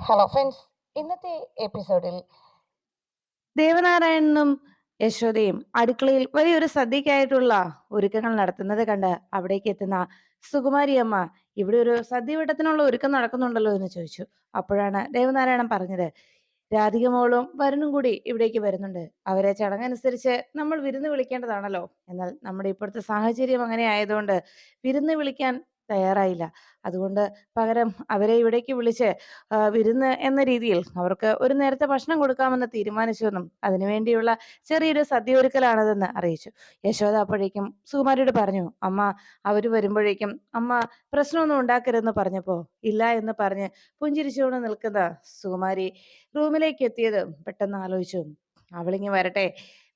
Hello friends ഇന്നത്തെ എപ്പിസോഡിൽ ദേവനാരായണനും യശോദയും അടുക്കളയിൽ വലിയൊരു സദ്യക്കായിട്ടുള്ള ഒരുക്കങ്ങൾ നടത്തുന്നത് കണ്ട് അവിടേക്ക് എത്തുന്ന സുകുമാരി അമ്മ ഇവിടെ ഒരു സദ്യവട്ടത്തിനുള്ള ഒരുക്കം നടക്കുന്നുണ്ടല്ലോ എന്ന് ചോദിച്ചു. അപ്പോഴാണ് ദേവനാരായണൻ പറഞ്ഞത് രാധികമോളും വരുണും കൂടി ഇവിടേക്ക് വരുന്നുണ്ട്. അവരെ ചടങ്ങനുസരിച്ച് നമ്മൾ വിരുന്ന് വിളിക്കേണ്ടതാണല്ലോ. എന്നാൽ നമ്മുടെ ഇപ്പോഴത്തെ സാഹചര്യം അങ്ങനെ ആയതുകൊണ്ട് വിരുന്ന് വിളിക്കാൻ തയ്യാറായില്ല. അതുകൊണ്ട് പകരം അവരെ ഇവിടേക്ക് വിളിച്ച് വിരുന്ന് എന്ന രീതിയിൽ അവർക്ക് ഒരു നേരത്തെ ഭക്ഷണം കൊടുക്കാമെന്ന് തീരുമാനിച്ചുവെന്നും അതിനുവേണ്ടിയുള്ള ചെറിയൊരു സദ്യ ഒരുക്കലാണതെന്ന് അറിയിച്ചു. യശോദ അപ്പോഴേക്കും സുകുമാരിയോട് പറഞ്ഞു അമ്മ അവർ വരുമ്പോഴേക്കും അമ്മ പ്രശ്നമൊന്നും ഉണ്ടാക്കരുതെന്ന് പറഞ്ഞപ്പോ ഇല്ല എന്ന് പറഞ്ഞ് പുഞ്ചിരിച്ചുകൊണ്ട് നിൽക്കുന്ന സുകുമാരി റൂമിലേക്ക് എത്തിയത് പെട്ടെന്ന് ആലോചിച്ചു. അവളിങ്ങി വരട്ടെ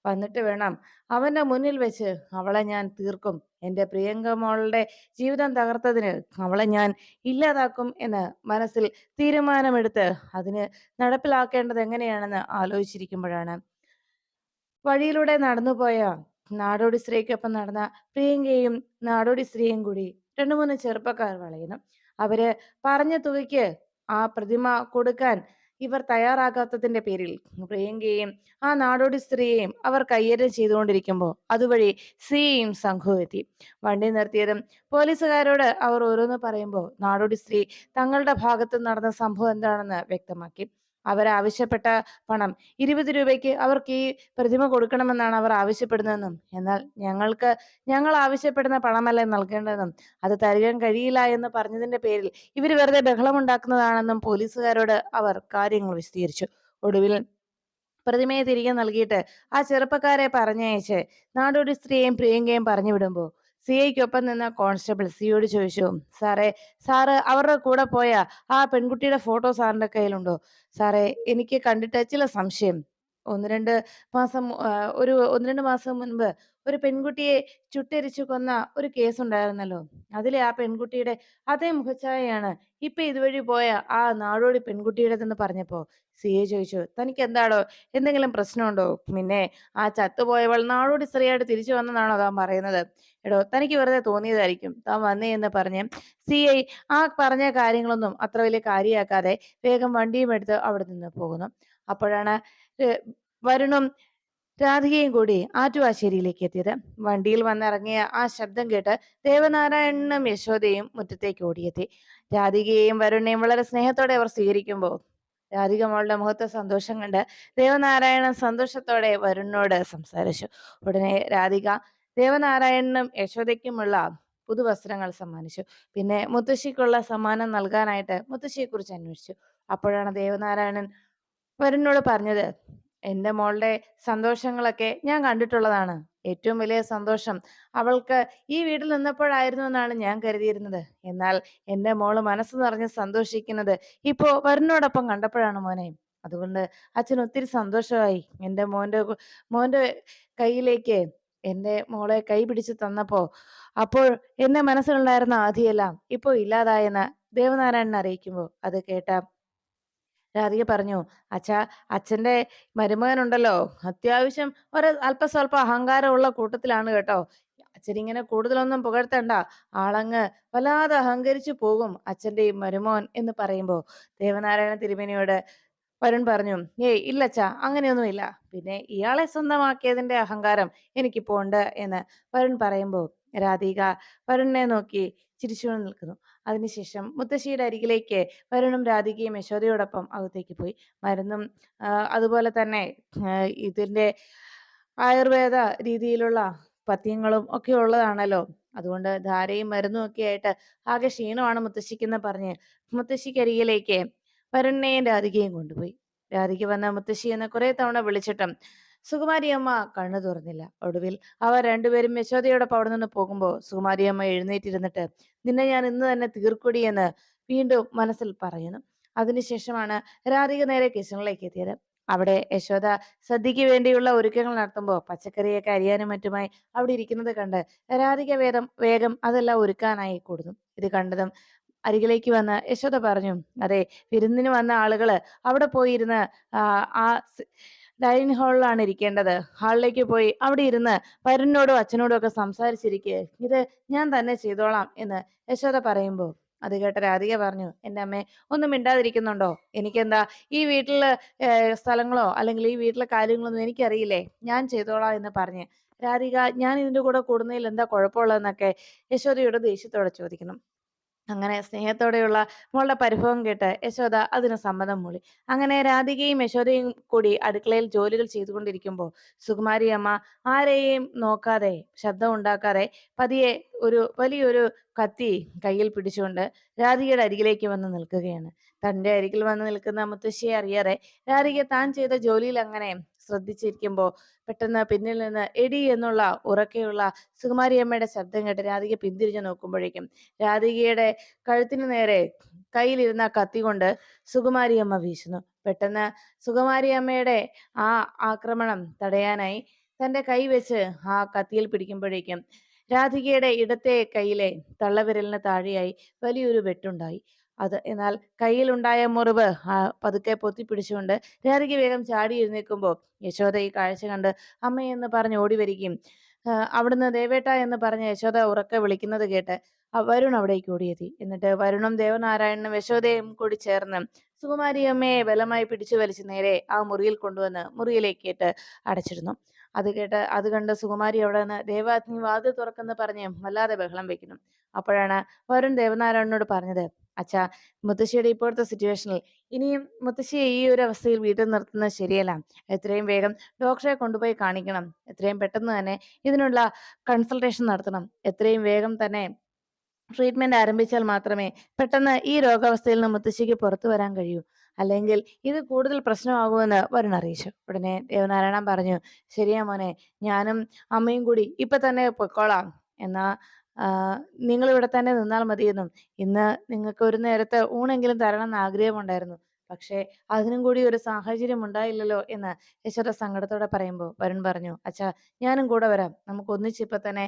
വന്നിട്ട് വേണം. അവന്റെ മുന്നിൽ വെച്ച് അവളെ ഞാൻ തീർക്കും. എന്റെ പ്രിയങ്കമോളുടെ ജീവിതം തകർത്തതിന് അവളെ ഞാൻ ഇല്ലാതാക്കും എന്ന് മനസ്സിൽ തീരുമാനമെടുത്ത് അതിന് നടപ്പിലാക്കേണ്ടത് എങ്ങനെയാണെന്ന് ആലോചിച്ചിരിക്കുമ്പോഴാണ്. വഴിയിലൂടെ നടന്നുപോയ നാടോടി സ്ത്രീക്കൊപ്പം നടന്ന പ്രിയങ്കയും നാടോടി സ്ത്രീയും കൂടി രണ്ടു മൂന്ന് ചെറുപ്പക്കാർ വളയുന്നു. അവർ പറഞ്ഞ തുകയ്ക്ക് ആ പ്രതിമ കൊടുക്കാൻ ഇവർ തയ്യാറാകാത്തതിന്റെ പേരിൽ പ്രിയങ്കയെയും ആ നാടോടി സ്ത്രീയെയും അവർ കയ്യേറ്റം ചെയ്തുകൊണ്ടിരിക്കുമ്പോൾ അതുവഴി സിയെയും സംഘവും എത്തി. വണ്ടി നിർത്തിയതും പോലീസുകാരോട് അവർ ഓരോന്ന് പറയുമ്പോൾ നാടോടി സ്ത്രീ തങ്ങളുടെ ഭാഗത്ത് നടന്ന സംഭവം എന്താണെന്ന് വ്യക്തമാക്കി. അവരാവശ്യപ്പെട്ട പണം. ഇരുപത് രൂപയ്ക്ക് അവർക്ക് ഈ പ്രതിമ കൊടുക്കണമെന്നാണ് അവർ ആവശ്യപ്പെടുന്നതെന്നും എന്നാൽ ഞങ്ങൾക്ക് ഞങ്ങൾ ആവശ്യപ്പെടുന്ന പണമല്ല നൽകേണ്ടതെന്നും അത് തരുവാൻ കഴിയില്ല എന്ന് പറഞ്ഞതിന്റെ പേരിൽ ഇവർ വെറുതെ ബഹളമുണ്ടാക്കുന്നതാണെന്നും പോലീസുകാരോട് അവർ കാര്യങ്ങൾ വിശദീകരിച്ചു. ഒടുവിൽ പ്രതിമയെ തിരികെ നൽകിയിട്ട് ആ ചെറുപ്പക്കാരെ പറഞ്ഞയച്ച് നാടോടി സ്ത്രീയെയും പ്രിയങ്കയും പറഞ്ഞു വിടുമ്പോൾ സിഐക്കൊപ്പം നിന്ന കോൺസ്റ്റബിൾ സിയോട് ചോദിച്ചു സാറേ സാറ് അവരുടെ കൂടെ പോയ ആ പെൺകുട്ടിയുടെ ഫോട്ടോ സാറിന്റെ കയ്യിലുണ്ടോ? സാറേ എനിക്ക് കണ്ടിട്ട് ചില സംശയം. ഒന്ന് രണ്ട് മാസം ഒരു ഒന്ന് രണ്ട് മാസം മുൻപ് ഒരു പെൺകുട്ടിയെ ചുട്ടരിച്ചു കൊന്ന ഒരു കേസ് ഉണ്ടായിരുന്നല്ലോ അതിലെ ആ പെൺകുട്ടിയുടെ അതേ മുഖച്ഛായയാണ് ഇപ്പൊ ഇതുവഴി പോയ ആ നാടോടി പെൺകുട്ടിയുടേതെന്ന് പറഞ്ഞപ്പോ സി എ ചോദിച്ചു തനിക്ക് എന്താടോ എന്തെങ്കിലും പ്രശ്നമുണ്ടോ? പിന്നെ ആ ചത്തുപോയവൾ നാടോടി സ്ത്രീയായിട്ട് തിരിച്ചു വന്നതാണോ താൻ പറയുന്നത്? എടോ തനിക്ക് വെറുതെ തോന്നിയതായിരിക്കും. താൻ വന്നേ എന്ന് പറഞ്ഞ് സി ഐ ആ പറഞ്ഞ കാര്യങ്ങളൊന്നും അത്ര വലിയ കാര്യമാക്കാതെ വേഗം വണ്ടിയും എടുത്ത് അവിടെ നിന്ന് പോകുന്നു. അപ്പോഴാണ് വരുണും രാധികയും കൂടി ആറ്റുവാശ്ശേരിയിലേക്ക് എത്തിയത്. വണ്ടിയിൽ വന്നിറങ്ങിയ ആ ശബ്ദം കേട്ട് ദേവനാരായണനും യശോദയും മുറ്റത്തേക്ക് ഓടിയെത്തി. രാധികയെയും വരുണിനെയും വളരെ സ്നേഹത്തോടെ അവർ സ്വീകരിക്കുമ്പോൾ രാധിക മോളുടെ മുഖത്തെ സന്തോഷം കണ്ട് ദേവനാരായണൻ സന്തോഷത്തോടെ വരുണിനോട് സംസാരിച്ചു. ഉടനെ രാധിക ദേവനാരായണനും യശോദയ്ക്കുമുള്ള പുതുവസ്ത്രങ്ങൾ സമ്മാനിച്ചു. പിന്നെ മുത്തശ്ശിക്കുള്ള സമ്മാനം നൽകാനായിട്ട് മുത്തശ്ശിയെ കുറിച്ച് അന്വേഷിച്ചു. അപ്പോഴാണ് ദേവനാരായണൻ വരുണിനോട് പറഞ്ഞത് എന്റെ മോളുടെ സന്തോഷങ്ങളൊക്കെ ഞാൻ കണ്ടിട്ടുള്ളതാണ്. ഏറ്റവും വലിയ സന്തോഷം അവൾക്ക് ഈ വീട്ടിൽ നിന്നപ്പോഴായിരുന്നു എന്നാണ് ഞാൻ കരുതിയിരുന്നത്. എന്നാൽ എന്റെ മോൾ മനസ്സ് നിറഞ്ഞ് സന്തോഷിക്കുന്നത് ഇപ്പോ വരുന്നോടൊപ്പം കണ്ടപ്പോഴാണ് മോനെ. അതുകൊണ്ട് അച്ഛൻ ഒത്തിരി സന്തോഷമായി മോന്റെ മോന്റെ മോന്റെ കയ്യിലേക്ക് എന്റെ മോളെ കൈ പിടിച്ച് തന്നപ്പോ അപ്പോൾ എന്റെ മനസ്സിലുണ്ടായിരുന്ന ആധിയെല്ലാം ഇപ്പോ ഇല്ലാതായെന്ന് ദേവനാരായണൻ അറിയിക്കുമ്പോൾ അത് കേട്ട രാധിക പറഞ്ഞു അച്ഛാ അച്ഛന്റെ മരുമകനുണ്ടല്ലോ. അത്യാവശ്യം ഒരു അല്പസ്വല്പം അഹങ്കാരമുള്ള കൂട്ടത്തിലാണ് കേട്ടോ. അച്ഛനിങ്ങനെ കൂടുതലൊന്നും പുകഴ്ത്തണ്ട. ആളങ്ങ് വല്ലാതെ അഹങ്കരിച്ചു പോകും അച്ഛന്റെ ഈ മരുമോൻ എന്ന് പറയുമ്പോൾ ദേവനാരായണ തിരുമേനിയോട് വരുൺ പറഞ്ഞു ഏയ് ഇല്ലച്ചാ അങ്ങനെയൊന്നുമില്ല. പിന്നെ ഇയാളെ സ്വന്തമാക്കിയതിന്റെ അഹങ്കാരം എനിക്കിപ്പോ ഉണ്ട് എന്ന് വരുൺ പറയുമ്പോ രാധിക വരുണനെ നോക്കി ചിരിച്ചുകൊണ്ട് നിൽക്കുന്നു. അതിനുശേഷം മുത്തശ്ശിയുടെ അരികിലേക്ക് വരുണും രാധികയും യശോദയോടൊപ്പം അകത്തേക്ക് പോയി. മരുന്നും അതുപോലെ തന്നെ ഇതിന്റെ ആയുർവേദ രീതിയിലുള്ള പഥ്യങ്ങളും ഒക്കെ ഉള്ളതാണല്ലോ. അതുകൊണ്ട് ധാരയും മരുന്നും ഒക്കെ ആയിട്ട് ആകെ ക്ഷീണമാണ് മുത്തശ്ശിക്കെന്ന് പറഞ്ഞ് മുത്തശ്ശിക്കരികിലേക്ക് വരുണ്ണയും രാധികയും കൊണ്ടുപോയി. രാധിക വന്ന മുത്തശ്ശി എന്ന് കുറെ തവണ വിളിച്ചിട്ടും സുകുമാരിയമ്മ കണ്ണു തുറന്നില്ല. ഒടുവിൽ അവർ രണ്ടുപേരും യശോദയോടൊപ്പം അവിടെ നിന്ന് പോകുമ്പോൾ സുകുമാരിയമ്മ എഴുന്നേറ്റിരുന്നിട്ട് നിന്നെ ഞാൻ ഇന്ന് തന്നെ തീർക്കുടി എന്ന് വീണ്ടും മനസ്സിൽ പറയുന്നു. അതിനുശേഷമാണ് രാധിക നേരെ കിച്ചണിലേക്ക് എത്തിയത്. അവിടെ യശോദ സദ്യക്ക് വേണ്ടിയുള്ള ഒരുക്കങ്ങൾ നടത്തുമ്പോൾ പച്ചക്കറിയൊക്കെ അരിയാനും മറ്റുമായി അവിടെ ഇരിക്കുന്നത് കണ്ട് രാധിക വേദം വേഗം അതെല്ലാം ഒരുക്കാനായി കൂടുന്നു ഇത് കണ്ടതും അരികിലേക്ക് വന്ന് യശോദ പറഞ്ഞു അതെ വിരുന്നിന് വന്ന ആളുകൾ അവിടെ പോയിരുന്ന് ആ ഡൈനിങ് ഹാളിലാണ് ഇരിക്കേണ്ടത്. ഹാളിലേക്ക് പോയി അവിടെ ഇരുന്ന് വരുണിനോടും അച്ഛനോടും ഒക്കെ സംസാരിച്ചിരിക്കെ ഇത് ഞാൻ തന്നെ ചെയ്തോളാം എന്ന് യശോദ പറയുമ്പോൾ അത് കേട്ട രാധിക പറഞ്ഞു എന്റെ അമ്മേ ഒന്നും മിണ്ടാതിരിക്കുന്നുണ്ടോ? എനിക്കെന്താ ഈ വീട്ടിലെ സ്ഥലങ്ങളോ അല്ലെങ്കിൽ ഈ വീട്ടിലെ കാര്യങ്ങളൊന്നും എനിക്കറിയില്ലേ? ഞാൻ ചെയ്തോളാം എന്ന് പറഞ്ഞ്. രാധിക ഞാൻ ഇതിന്റെ കൂടെ കൂടുന്നതിൽ എന്താ കുഴപ്പമുള്ളതെന്നൊക്കെ യശോദയോട് ദേഷ്യത്തോടെ ചോദിക്കണം അങ്ങനെ സ്നേഹത്തോടെയുള്ള മോളുടെ പരിഭവം കേട്ട് യശോദ അതിന് സമ്മതം മൂളി. അങ്ങനെ രാധികയും യശോദയും കൂടി അടുക്കളയിൽ ജോലികൾ ചെയ്തുകൊണ്ടിരിക്കുമ്പോൾ സുകുമാരി അമ്മ ആരെയും നോക്കാതെ ശബ്ദം ഉണ്ടാക്കാതെ പതിയെ ഒരു വലിയൊരു കത്തി കയ്യിൽ പിടിച്ചുകൊണ്ട് രാധികയുടെ അരികിലേക്ക് വന്ന് നിൽക്കുകയാണ്. തന്റെ അരികിൽ വന്ന് നിൽക്കുന്ന മുത്തശ്ശിയെ അറിയാതെ രാധിക താൻ ചെയ്ത ജോലിയിൽ അങ്ങനെ ശ്രദ്ധിച്ചിരിക്കുമ്പോൾ പെട്ടെന്ന് പിന്നിൽ നിന്ന് എടി എന്നുള്ള ഉറക്കെയുള്ള സുകുമാരിയമ്മയുടെ ശബ്ദം കേട്ട് രാധിക പിന്തിരിഞ്ഞു നോക്കുമ്പോഴേക്കും രാധികയുടെ കഴുത്തിന് നേരെ കയ്യിലിരുന്ന കത്തി കൊണ്ട് സുകുമാരിയമ്മ വീശുന്നു. പെട്ടെന്ന് സുകുമാരിയമ്മയുടെ ആ ആക്രമണം തടയാനായി തന്റെ കൈ വെച്ച് ആ കത്തിയിൽ പിടിക്കുമ്പോഴേക്കും രാധികയുടെ ഇടത്തെ കൈയിലെ തള്ളവിരലിന് താഴെയായി വലിയൊരു വെട്ടുണ്ടായി. അത് എന്നാൽ കയ്യിലുണ്ടായ മുറിവ് പതുക്കെ പൊത്തിപ്പിടിച്ചുകൊണ്ട് രാധിക വേഗം ചാടി എഴുന്നേൽക്കുമ്പോൾ യശോദ ഈ കാഴ്ച കണ്ട് അമ്മയെന്ന് പറഞ്ഞ് ഓടി വരികയും അവിടുന്ന് ദേവേട്ട എന്ന് പറഞ്ഞ് യശോദ ഉറക്കെ വിളിക്കുന്നത് കേട്ട് വരുൺ അവിടേക്ക് ഓടിയെത്തി. എന്നിട്ട് വരുണും ദേവനാരായണനും യശോദയും കൂടി ചേർന്ന് സുകുമാരി അമ്മയെ ബലമായി പിടിച്ചു വലിച്ച് നേരെ ആ മുറിയിൽ കൊണ്ടുവന്ന് മുറിയിലേക്ക് കേട്ട് അടച്ചിരുന്നു അത് കേട്ട് അത് കണ്ട് സുകുമാരി അവിടെ നിന്ന് ദേവാഗ്നി വാതിൽ തുറക്കെന്ന് പറഞ്ഞ് വല്ലാതെ ബഹളം വെക്കുന്നു. അപ്പോഴാണ് വരുൺ ദേവനാരായണനോട് പറഞ്ഞത് അച്ഛാ മുത്തശ്ശിയുടെ ഇപ്പോഴത്തെ സിറ്റുവേഷനിൽ ഇനിയും മുത്തശ്ശിയെ ഈ ഒരു അവസ്ഥയിൽ വീട്ടിൽ നിർത്തുന്നത് ശരിയല്ല. എത്രയും വേഗം ഡോക്ടറെ കൊണ്ടുപോയി കാണിക്കണം. എത്രയും പെട്ടെന്ന് തന്നെ ഇതിനുള്ള കൺസൾട്ടേഷൻ നടത്തണം. എത്രയും വേഗം തന്നെ ട്രീറ്റ്മെന്റ് ആരംഭിച്ചാൽ മാത്രമേ പെട്ടെന്ന് ഈ രോഗാവസ്ഥയിൽ നിന്ന് മുത്തശ്ശിക്ക് പുറത്തു വരാൻ കഴിയൂ. അല്ലെങ്കിൽ ഇത് കൂടുതൽ പ്രശ്നമാകുമെന്ന് വരുൺ അറിയിച്ചു. ഉടനെ ദേവനാരായണൻ പറഞ്ഞു ശരിയാ മോനെ ഞാനും അമ്മയും കൂടി ഇപ്പൊ തന്നെ പൊയ്ക്കോളാം. എന്നാ നിങ്ങൾ ഇവിടെ തന്നെ നിന്നാൽ മതിയെന്നും. ഇന്ന് നിങ്ങൾക്ക് ഒരു നേരത്തെ ഊണെങ്കിലും തരണം എന്ന് ആഗ്രഹമുണ്ടായിരുന്നു. പക്ഷേ അതിനും കൂടി ഒരു സാഹചര്യം ഉണ്ടായില്ലല്ലോ എന്ന് യശോദ സങ്കടത്തോടെ പറയുമ്പോൾ വരുൺ പറഞ്ഞു അച്ഛാ ഞാനും കൂടെ വരാം. നമുക്ക് ഒന്നിച്ചിപ്പോ തന്നെ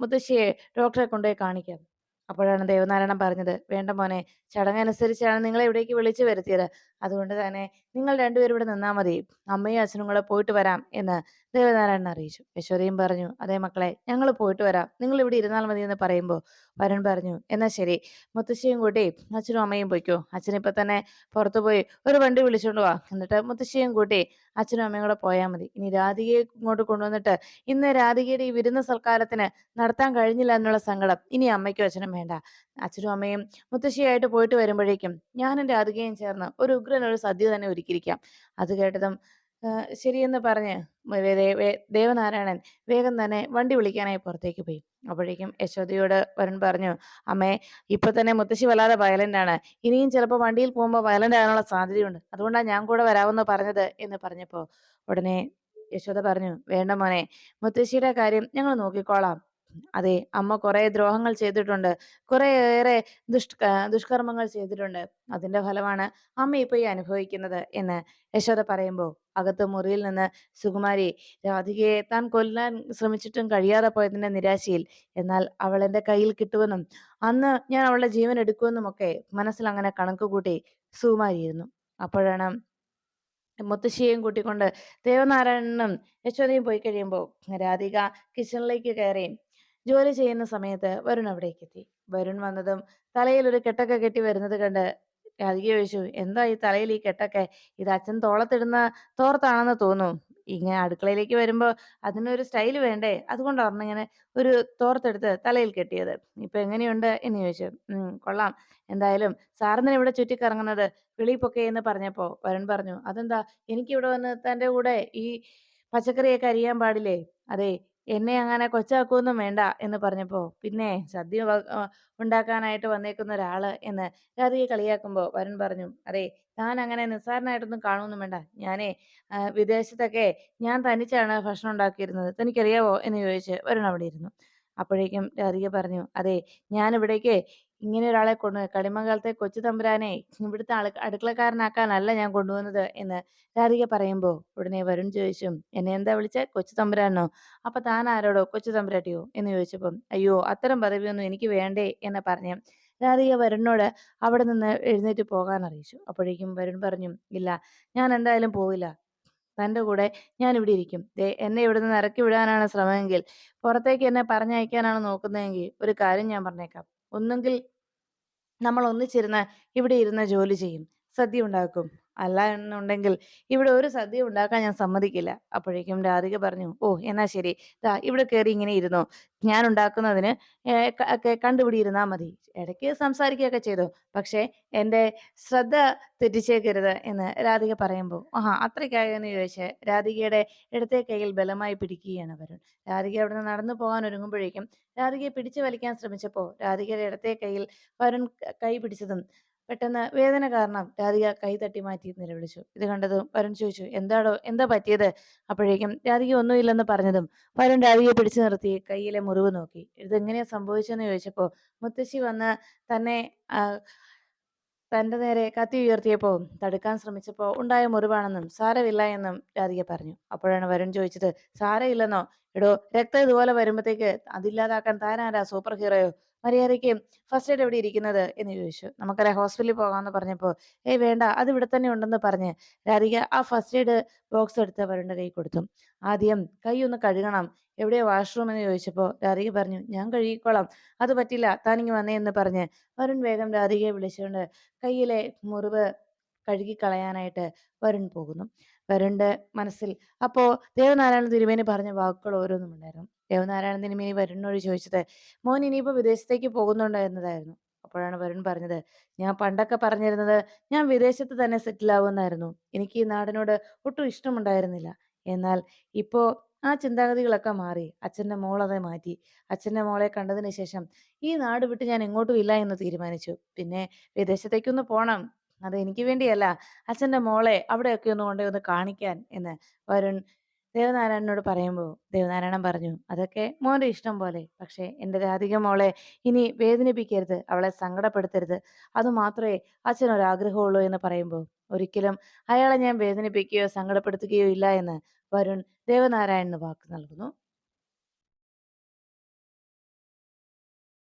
മുത്തശ്ശിയെ ഡോക്ടറെ കൊണ്ടുപോയി കാണിക്കാം. അപ്പോഴാണ് ദേവനാരായണൻ പറഞ്ഞത് വേണ്ട മോനെ ചടങ്ങനുസരിച്ചാണ് നിങ്ങളെ ഇവിടേക്ക് വിളിച്ചു വരുത്തിയത്. അതുകൊണ്ട് തന്നെ നിങ്ങൾ രണ്ടുപേരും ഇവിടെ നിന്നാൽ മതി. അമ്മയും അച്ഛനും കൂടെ പോയിട്ട് വരാം എന്ന് ദേവനാരായണൻ അറിയിച്ചു. യശോദയും പറഞ്ഞു അതേ മക്കളെ ഞങ്ങൾ പോയിട്ട് വരാം. നിങ്ങൾ ഇവിടെ ഇരുന്നാൽ മതി എന്ന് പറയുമ്പോൾ വരുൺ പറഞ്ഞു എന്നാ ശരി. മുത്തശ്ശിയും കൂട്ടി അച്ഛനും അമ്മയും പോയിക്കോ. അച്ഛൻ തന്നെ പുറത്തു പോയി ഒരു വണ്ടി വിളിച്ചോണ്ട് വാ. എന്നിട്ട് മുത്തശ്ശിയും കൂട്ടി അച്ഛനും അമ്മയും കൂടെ പോയാൽ മതി. ഇനി രാധികയെ ഇങ്ങോട്ട് കൊണ്ടുവന്നിട്ട് ഇന്ന് രാധികയുടെ ഈ വിരുന്ന സൽക്കാരത്തിന് നടത്താൻ കഴിഞ്ഞില്ല എന്നുള്ള സങ്കടം ഇനി അമ്മയ്ക്കും അച്ഛനും വേണ്ട. അച്ഛനും അമ്മയും മുത്തശ്ശിയായിട്ട് പോയിട്ട് വരുമ്പോഴേക്കും ഞാനും അധികയും ചേർന്ന് ഒരു ഉഗ്രൻ ഒരു സദ്യ തന്നെ ഒരുക്കിയിരിക്കാം. അത് കേട്ടതും ശരിയെന്ന് പറഞ്ഞ് ദേവനാരായണൻ വേഗം തന്നെ വണ്ടി വിളിക്കാനായി പുറത്തേക്ക് പോയി. അപ്പോഴേക്കും യശോദയോട് വരുൺ പറഞ്ഞു അമ്മേ ഇപ്പൊ തന്നെ മുത്തശ്ശി വല്ലാതെ വയലന്റ് ആണ്. ഇനിയും ചിലപ്പോൾ വണ്ടിയിൽ പോകുമ്പോൾ വയലന്റ് ആകാനുള്ള സാധ്യതയുണ്ട്. അതുകൊണ്ടാണ് ഞാൻ കൂടെ വരാമെന്ന് പറഞ്ഞത് എന്ന് പറഞ്ഞപ്പോ ഉടനെ യശോദ പറഞ്ഞു വേണ്ട മോനെ മുത്തശ്ശിയുടെ കാര്യം ഞങ്ങൾ നോക്കിക്കോളാം. അതെ അമ്മ കുറെ ദ്രോഹങ്ങൾ ചെയ്തിട്ടുണ്ട്. കുറെ ഏറെ ദുഷ് ദുഷ്കർമ്മങ്ങൾ ചെയ്തിട്ടുണ്ട്. അതിന്റെ ഫലമാണ് അമ്മ ഇപ്പൊ ഈ അനുഭവിക്കുന്നത് എന്ന് യശോദ പറയുമ്പോൾ അകത്ത് മുറിയിൽ നിന്ന് സുകുമാരി രാധികയെ താൻ കൊല്ലാൻ ശ്രമിച്ചിട്ടും കഴിയാതെ പോയതിന്റെ നിരാശയിൽ എന്നാൽ അവൾ എന്റെ കയ്യിൽ കിട്ടുമെന്നും അന്ന് ഞാൻ അവളുടെ ജീവൻ എടുക്കുമെന്നും ഒക്കെ മനസ്സിൽ അങ്ങനെ കണക്ക് കൂട്ടി സുകുമാരിയിരുന്നു അപ്പോഴാണ് മുത്തശ്ശിയെയും കൂട്ടിക്കൊണ്ട് ദേവനാരായണനും യശോദയും പോയി കഴിയുമ്പോൾ രാധിക കിച്ചണിലേക്ക് കയറി ജോലി ചെയ്യുന്ന സമയത്ത് വരുൺ അവിടേക്ക് എത്തി വരുൺ വന്നതും തലയിൽ ഒരു കെട്ടൊക്കെ കെട്ടി വരുന്നത് കണ്ട് രാധിക ചോദിച്ചു എന്താ ഈ തലയിൽ ഈ കെട്ടൊക്കെ? ഇത് അച്ഛൻ തോളത്തിടുന്ന തോർത്താണെന്ന് തോന്നുന്നു. ഇങ്ങനെ അടുക്കളയിലേക്ക് വരുമ്പോൾ അതിനൊരു സ്റ്റൈൽ വേണ്ടേ? അതുകൊണ്ടാണ് ഇങ്ങനെ ഒരു തോർത്തെടുത്ത് തലയിൽ കെട്ടിയത്. ഇപ്പൊ എങ്ങനെയുണ്ട്? എന്ന് ചോദിച്ചു. ഉം കൊള്ളാം. എന്തായാലും സാറിന് ഇവിടെ ചുറ്റിക്കറങ്ങുന്നത് കിളിപ്പൊക്കെ എന്ന് പറഞ്ഞപ്പോ വരുൺ പറഞ്ഞു അതെന്താ? എനിക്ക് ഇവിടെ വന്ന് തന്റെ കൂടെ ഈ പച്ചക്കറിയൊക്കെ അരിയാൻ പാടില്ലേ? അതെ എന്നെ അങ്ങനെ കൊച്ചാക്കൊന്നും വേണ്ട എന്ന് പറഞ്ഞപ്പോ പിന്നെ സദ്യ ഉണ്ടാക്കാനായിട്ട് വന്നേക്കുന്ന ഒരാൾ എന്ന് കറിയെ കളിയാക്കുമ്പോ വരുൺ പറഞ്ഞു അതെ താൻ അങ്ങനെ നിസ്സാരനായിട്ടൊന്നും കാണുമൊന്നും വേണ്ട. ഞാനേ വിദേശത്തൊക്കെ ഞാൻ തനിച്ചാണ് ഭക്ഷണം ഉണ്ടാക്കിയിരുന്നത്. തനിക്കറിയാവോ? എന്ന് ചോദിച്ച് വരുൺ അവിടെ ഇരുന്നു. അപ്പോഴേക്കും രാധിക പറഞ്ഞു അതെ ഞാൻ ഇവിടേക്ക് ഇങ്ങനെ ഒരാളെ കൊണ്ട് കളിമംഗലത്തെ കൊച്ചു തമ്പുരാനെ ഇവിടുത്തെ അടുക്കളക്കാരനാക്കാനല്ല ഞാൻ കൊണ്ടുവന്നത് എന്ന് രാധിക പറയുമ്പോ ഉടനെ വരുൺ ചോദിച്ചു എന്നെ എന്താ വിളിച്ച? കൊച്ചു തമ്പുരാനോ? അപ്പൊ താൻ ആരോടോ? കൊച്ചു തമ്പുരാട്ടിയോ? എന്ന് ചോദിച്ചപ്പം അയ്യോ അത്തരം പദവിയൊന്നും എനിക്ക് വേണ്ടേ? എന്ന് പറഞ്ഞു രാധിക വരുണിനോട് അവിടെ നിന്ന് എഴുന്നേറ്റ് പോകാൻ അറിയിച്ചു. അപ്പോഴേക്കും വരുൺ പറഞ്ഞു ഇല്ല ഞാൻ എന്തായാലും പോവില്ല. തന്റെ കൂടെ ഞാൻ ഇവിടെ ഇരിക്കും. ദേ എന്നെ ഇവിടെ നിന്ന് ഇറക്കി വിടാനാണ് ശ്രമമെങ്കിൽ പുറത്തേക്ക് എന്നെ പറഞ്ഞയക്കാനാണ് നോക്കുന്നതെങ്കിൽ ഒരു കാര്യം ഞാൻ പറഞ്ഞേക്കാം. ഒന്നുകിൽ നമ്മൾ ഒന്നിച്ചിരുന്ന് ഇവിടെ ഇരുന്ന് ജോലി ചെയ്യും. സദ്യ ഉണ്ടാക്കും. അല്ല എന്നുണ്ടെങ്കിൽ ഇവിടെ ഒരു സദ്യ ഉണ്ടാക്കാൻ ഞാൻ സമ്മതിക്കില്ല. അപ്പോഴേക്കും രാധിക പറഞ്ഞു ഓ എന്നാ ശരി. ദാ ഇവിടെ കയറി ഇങ്ങനെ ഇരുന്നു. ഞാൻ ഉണ്ടാക്കുന്നതിന് കണ്ടുപിടിയിരുന്നാ മതി. ഇടയ്ക്ക് സംസാരിക്കുകയൊക്കെ ചെയ്തു. പക്ഷേ എന്റെ ശ്രദ്ധ തെറ്റിച്ചേക്കരുത് എന്ന് രാധിക പറയുമ്പോൾ ആഹാ അത്രയ്ക്കായെന്ന് ചോദിച്ച് രാധികയുടെ ഇടത്തെ കൈയിൽ ബലമായി പിടിക്കുകയാണ് വരുൺ. രാധിക അവിടെ നിന്ന് നടന്നു പോകാൻ ഒരുങ്ങുമ്പോഴേക്കും രാധികയെ പിടിച്ചു വലിക്കാൻ ശ്രമിച്ചപ്പോൾ രാധികയുടെ ഇടത്തെ കൈയിൽ വരുൺ കൈ പിടിച്ചതും പെട്ടെന്ന് വേദന കാരണം രാധിക കൈ തട്ടി മാറ്റി നിലവിളിച്ചു. ഇത് കണ്ടതും വരുൺ ചോദിച്ചു എന്താടോ എന്താ പറ്റിയത്? അപ്പോഴേക്കും രാധിക ഒന്നുമില്ലെന്ന് പറഞ്ഞതും വരുൺ രാധികയെ പിടിച്ചു നിർത്തി കയ്യിലെ മുറിവ് നോക്കി. ഇതെങ്ങനെയാ സംഭവിച്ചെന്ന് ചോദിച്ചപ്പോൾ മുത്തശ്ശി വന്ന് തന്നെ തന്റെ നേരെ കത്തി ഉയർത്തിയപ്പോൾ തടുക്കാൻ ശ്രമിച്ചപ്പോൾ ഉണ്ടായ മുറിവാണെന്നും സാരമില്ല എന്നും രാധിക പറഞ്ഞു. അപ്പോഴാണ് വരുൺ ചോദിച്ചത് സാരമില്ലെന്നോ? എടോ രക്തം ഇതുപോലെ വരുമ്പോഴത്തേക്ക് അതില്ലാതാക്കാൻ താനാരാ സൂപ്പർ ഹീറോയോ മര്യാദയ്ക്ക് ഫസ്റ്റ് എയ്ഡ് എവിടെ ഇരിക്കുന്നത്? എന്ന് ചോദിച്ചു. നമുക്കറിയാം ഹോസ്പിറ്റലിൽ പോകാമെന്ന് പറഞ്ഞപ്പോൾ ഏയ് വേണ്ട അത് ഇവിടെ തന്നെ ഉണ്ടെന്ന് പറഞ്ഞ് രാധിക ആ ഫസ്റ്റ് എയ്ഡ് ബോക്സ് എടുത്ത് അവരുടെ കൈ കൊടുത്തു. ആദ്യം കൈ ഒന്ന് കഴുകണം എവിടെയാ വാഷ്റൂം എന്ന് ചോദിച്ചപ്പോൾ രാധിക പറഞ്ഞു ഞാൻ കഴുകിക്കോളാം. അത് പറ്റില്ല താനിങ്ങ് വന്നേ എന്ന് പറഞ്ഞ് വരുൺ വേഗം രാധികയെ വിളിച്ചുകൊണ്ട് കയ്യിലെ മുറിവ് കഴുകിക്കളയാനായിട്ട് വരുൺ പോകുന്നു. വരുണിന്റെ മനസ്സിൽ അപ്പോൾ ദേവനാരായണ തിരുമേനി പറഞ്ഞ വാക്കുകൾ ഓരോന്നും ഉണ്ടായിരുന്നു. ദേവനാരായണ തിരുമേനി വരുണിനോട് ചോദിച്ചത് മോൻ ഇനിയിപ്പോ വിദേശത്തേക്ക് പോകുന്നുണ്ടോ എന്നതായിരുന്നു അപ്പോഴാണ് വരുൺ പറഞ്ഞത് ഞാൻ പണ്ടൊക്കെ പറഞ്ഞിരുന്നത് ഞാൻ വിദേശത്ത് തന്നെ സെറ്റിൽ ആവുമെന്നായിരുന്നു. എനിക്ക് ഈ നാടിനോട് ഒട്ടും ഇഷ്ടമുണ്ടായിരുന്നില്ല. എന്നാൽ ഇപ്പോ ആ ചിന്താഗതികളൊക്കെ മാറി. അച്ഛന്റെ മോൾ അത് മാറ്റി. അച്ഛന്റെ മോളെ കണ്ടതിന് ശേഷം ഈ നാട് വിട്ട് ഞാൻ എങ്ങോട്ടും ഇല്ല എന്ന് തീരുമാനിച്ചു. പിന്നെ വിദേശത്തേക്കൊന്ന് പോണം. അത് എനിക്ക് വേണ്ടിയല്ല. അച്ഛന്റെ മോളെ അവിടെയൊക്കെ ഒന്ന് കൊണ്ടുപോയി ഒന്ന് കാണിക്കാൻ എന്ന് വരുൺ ദേവനാരായണനോട് പറയുമ്പോൾ ദേവനാരായണൻ പറഞ്ഞു അതൊക്കെ മോന്റെ ഇഷ്ടം പോലെ പക്ഷേ എന്റെ രാധിക മോളെ ഇനി വേദനിപ്പിക്കരുത് അവളെ സങ്കടപ്പെടുത്തരുത്. അത് മാത്രമേ അച്ഛനൊരാഗ്രഹമുള്ളൂ എന്ന് പറയുമ്പോൾ ഒരിക്കലും അയാളെ ഞാൻ വേദനിപ്പിക്കുകയോ സങ്കടപ്പെടുത്തുകയോ ഇല്ല എന്ന് വരുൺ ദേവനാരായണന് വാക്ക് നൽകുന്നു.